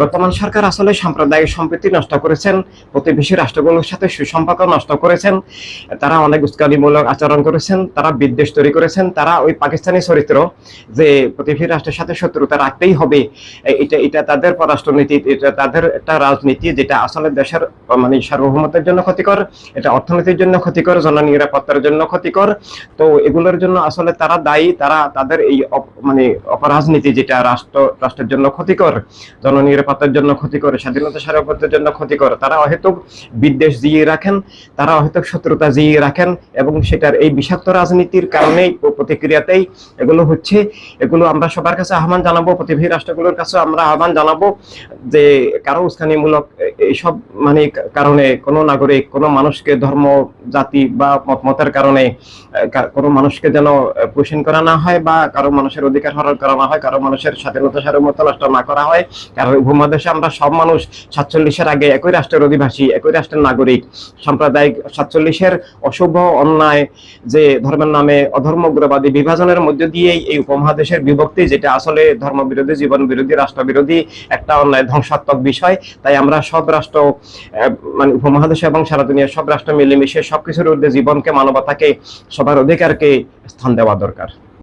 বর্তমান সরকার আসলে সাম্প্রদায়িক সম্প্রীতি নষ্ট করেছেন, প্রতিবেশী রাষ্ট্রগুলোর সাথে সুসম্পর্ক নষ্ট করেছেন, তারা অনেক উস্কানিমূলক আচরণ করেছেন, তারা বিদ্বেষ তৈরি করেছেন, তারা ওই পাকিস্তানি চরিত্র যে প্রতিবেশী রাষ্ট্রের সাথে শত্রুতা রাখতেই হবে এটা এটা তাদের পররাষ্ট্রনীতি, এটা তাদের একটা রাজনীতি যেটা আসলে দেশের মানে সার্বভৌমত্বের জন্য ক্ষতিকর, এটা অর্থনীতির জন্য ক্ষতিকর, জননিরাপত্তার জন্য ক্ষতিকর, তো এগুলোর জন্য আসলে তারা দায়ী, তারা তাদের এই মানে অপরাজনীতি যেটা রাষ্ট্র, রাষ্ট্রের জন্য ক্ষতিকর জননিরাপত্তার জন্য ক্ষতিকর স্বাধীনতা সার্বভৌমত্বের জন্য ক্ষতিকর তারা অহেতুক বিদ্বেষ জিয়ে রাখেন, তারা অহেতুক শত্রুতা জিয়ে রাখেন এবং সেটার এই বিষাক্ত রাজনীতির কারণেই প্রতিক্রিয়াতেই এগুলো হচ্ছে। এগুলো আমরা সবার কাছে আহ্বান জানাব প্রতিবেশী রাষ্ট্রগুলোর কাছে আমরা আহ্বান জানাব যে কারও উস্কানিমূলক এইসব মানে কারণে কোনো নাগরিক, কোনো মানুষকে ধর্ম, জাতি বা মতমতের কারণে কোনো মানুষকে যেন পোষণ করা না হয় বা কারও মানুষের অধিকার হরণ করা না হয়, কারও মানুষের স্বাধীনতা সার্বভৌমত্ব নষ্ট না করা হয়, কারণ ভূমধ্যদেশে আমরা সব মানুষ সাতচল্লিশের আগে একই রাষ্ট্রের অধিবাসী, একই রাষ্ট্রের নাগরিক। সাম্প্রদায়িক সাতচল্লিশের অশুভ অন্যায় যে ধর্মের নামে অধর্ম উগ্রবাদী বিভাজনের মধ্য দিয়েই এই উপমহাদেশের বিভক্তি, যেটা আসলে ধর্মবিরোধী জীবন বিরোধী রাষ্ট্রবিরোধী একটা অন্যায় ধ্বংসাত্মক বিষয়, তাই আমরা সব রাষ্ট্র মানে উপমহাদেশ এবং সারা দুনিয়ার সব রাষ্ট্র মিলেমিশে সবকিছুর ঊর্ধ্বে জীবনকে, মানবতাকে, সবার অধিকারকে স্থান দেওয়া দরকার।